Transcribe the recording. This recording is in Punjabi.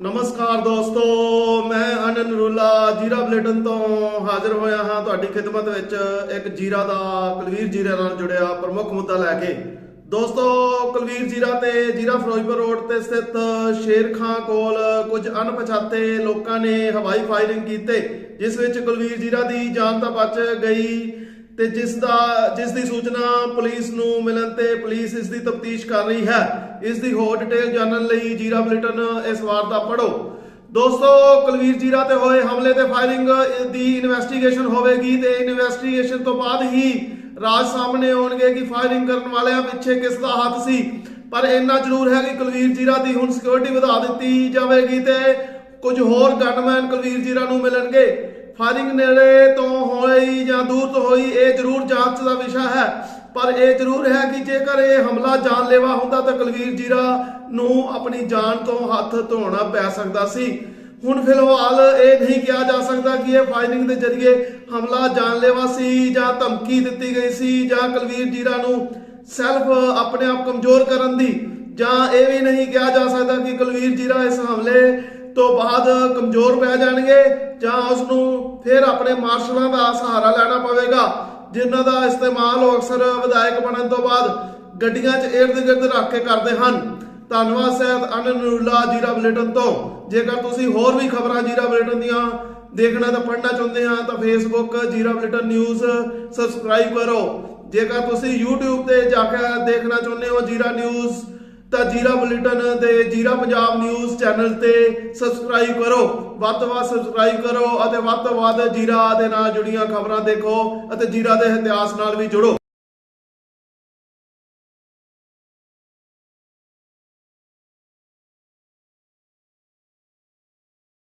ਨਮਸਕਾਰ ਦੋਸਤੋ, ਮੈਂ ਅਨੰਦ ਨਰੂਲਾ ਜੀਰਾ ਬਲੇਟਨ ਤੋਂ ਹਾਜ਼ਰ ਹੋਇਆ ਹਾਂ ਤੁਹਾਡੀ ਖਿਦਮਤ ਵਿੱਚ ਇੱਕ ਜੀਰਾ ਦਾ, ਕੁਲਵੀਰ ਜੀਰਾ ਨਾਲ ਜੁੜਿਆ ਪ੍ਰਮੁੱਖ ਮੁੱਦਾ ਲੈ ਕੇ। ਦੋਸਤੋ, ਕੁਲਵੀਰ ਜੀਰਾ ਤੇ ਜੀਰਾ ਫਿਰੋਜ਼ਪੁਰ ਰੋਡ ਤੇ ਸਥਿਤ ਸ਼ੇਰ ਖਾਂ ਕੋਲ ਕੁਝ ਅਣਪਛਾਤੇ ਲੋਕਾਂ ਨੇ ਹਵਾਈ ਫਾਇਰਿੰਗ ਕੀਤੇ, ਜਿਸ ਵਿੱਚ ਕੁਲਵੀਰ ਜੀਰਾ ਦੀ ਜਾਨ ਤਾਂ ਬਚ ਗਈ। ਤੇ ਜਿਸ ਦਾ, ਜਿਸ ਦੀ ਸੂਚਨਾ ਪੁਲਿਸ ਨੂੰ ਮਿਲਣ ਤੇ ਪੁਲਿਸ ਇਸ ਦੀ ਤਫਤੀਸ਼ ਕਰ ਰਹੀ ਹੈ, ਇਸ ਦੀ ਹੋਰ ਡਿਟੇਲ ਜਾਣਨ ਲਈ ਜੀਰਾ ਬੁਲੇਟਿਨ ਇਸ ਵਾਰ ਦਾ ਪੜੋ ਦੋਸਤੋ, ਕੁਲਵੀਰ ਜੀਰਾ ਤੇ ਹੋਏ ਹਮਲੇ ਤੇ ਫਾਇਰਿੰਗ ਦੀ ਇਨਵੈਸਟੀਗੇਸ਼ਨ ਹੋਵੇਗੀ ਤੇ ਇਨਵੈਸਟੀਗੇਸ਼ਨ ਤੋਂ ਬਾਅਦ ਹੀ ਰਾਜ ਸਾਹਮਣੇ ਆਉਣਗੇ ਕਿ ਫਾਇਰਿੰਗ ਕਰਨ ਵਾਲਿਆਂ ਪਿੱਛੇ ਕਿਸ ਦਾ ਹੱਥ ਸੀ। ਪਰ ਇੰਨਾ ਜ਼ਰੂਰ ਹੈ ਕਿ ਕੁਲਵੀਰ ਜੀਰਾ ਦੀ ਹੁਣ ਸਿਕਿਉਰਿਟੀ ਵਧਾ ਦਿੱਤੀ ਜਾਵੇਗੀ ਤੇ ਕੁਝ ਹੋਰ ਗਨਮੈਨ ਕੁਲਵੀਰ ਜੀਰਾ ਨੂੰ ਮਿਲਣਗੇ। ਫਾਇਰਿੰਗ ਨੇੜੇ ਤੋਂ ਹੋਈ ਜਾਂ ਦੂਰ ਤੋਂ ਹੋਈ, ਇਹ ਜ਼ਰੂਰ ਜਾਂਚ ਦਾ ਵਿਸ਼ਾ ਹੈ। ਪਰ ਇਹ ਜ਼ਰੂਰ ਹੈ ਕਿ ਜੇਕਰ ਇਹ ਹਮਲਾ ਜਾਨਲੇਵਾ ਹੁੰਦਾ ਤਾਂ ਕੁਲਵੀਰ ਜੀਰਾ ਨੂੰ ਆਪਣੀ ਜਾਨ ਤੋਂ ਹੱਥ ਧੋਣਾ ਪੈ ਸਕਦਾ ਸੀ। ਹੁਣ ਫਿਲਹਾਲ ਇਹ ਨਹੀਂ ਕਿਹਾ ਜਾ ਸਕਦਾ ਕਿ ਇਹ ਫਾਇਰਿੰਗ ਦੇ ਜ਼ਰੀਏ ਹਮਲਾ ਜਾਨਲੇਵਾ ਸੀ ਜਾਂ ਧਮਕੀ ਦਿੱਤੀ ਗਈ ਸੀ ਜਾਂ ਕੁਲਵੀਰ ਜੀਰਾ ਨੂੰ ਸੈਲਫ ਆਪਣੇ ਆਪ ਕਮਜ਼ੋਰ ਕਰਨ ਦੀ। ਜਾਂ ਇਹ ਵੀ ਨਹੀਂ ਕਿਹਾ ਜਾ ਸਕਦਾ ਕਿ ਕੁਲਵੀਰ ਜੀਰਾ ਇਸ ਹਮਲੇ ਤੋਂ ਬਾਅਦ ਕਮਜ਼ੋਰ ਪੈ ਜਾਣਗੇ ਜਾਂ ਉਸ ਨੂੰ ਫਿਰ ਆਪਣੇ ਮਾਰਸ਼ਲਾਂ ਦਾ ਸਹਾਰਾ ਲੈਣਾ ਪਵੇਗਾ, ਜਿਨ੍ਹਾਂ ਦਾ ਇਸਤੇਮਾਲ ਉਹ ਅਕਸਰ ਵਿਧਾਇਕ ਬਣਨ ਤੋਂ ਬਾਅਦ ਗੱਡੀਆਂ 'ਚ ਇਰਦ ਗਿਰਦ ਰੱਖ ਕੇ ਕਰਦੇ ਹਨ। ਧੰਨਵਾਦ ਸਹਿਤ ਅਨਨੂਲਾ ਜੀਰਾ ਬੁਲੇਟਨ ਤੋਂ। ਜੇਕਰ ਤੁਸੀਂ ਹੋਰ ਵੀ ਖਬਰਾਂ ਜੀਰਾ ਬੁਲੇਟਨ ਦੀਆਂ ਦੇਖਣਾ ਤਾਂ ਪੜ੍ਹਨਾ ਚਾਹੁੰਦੇ ਆ ਤਾਂ ਫੇਸਬੁੱਕ ਜੀਰਾ ਬੁਲੇਟਨ ਨਿਊਜ਼ ਸਬਸਕ੍ਰਾਈਬ ਕਰੋ। ਜੇਕਰ ਤੁਸੀਂ YouTube ਤੇ ਜਾ ਕੇ ਦੇਖਣਾ ਚਾਹੁੰਦੇ ਹੋ ਜੀਰਾ ਨਿਊਜ਼ ਤਾਂ ਜੀਰਾ ਬੁਲੇਟਨ ਤੇ ਜੀਰਾ ਪੰਜਾਬ ਨਿਊਜ਼ ਚੈਨਲ ਤੇ ਸਬਸਕ੍ਰਾਈਬ ਕਰੋ। ਵੱਧ ਤੋਂ ਵੱਧ ਸਬਸਕ੍ਰਾਈਬ ਕਰੋ ਅਤੇ ਵੱਧ ਤੋਂ ਵੱਧ ਜੀਰਾ ਦੇ ਨਾਲ ਜੁੜੀਆਂ ਖਬਰਾਂ ਦੇਖੋ ਅਤੇ ਜੀਰਾ ਦੇ ਇਤਿਹਾਸ ਨਾਲ ਵੀ ਜੁੜੋ।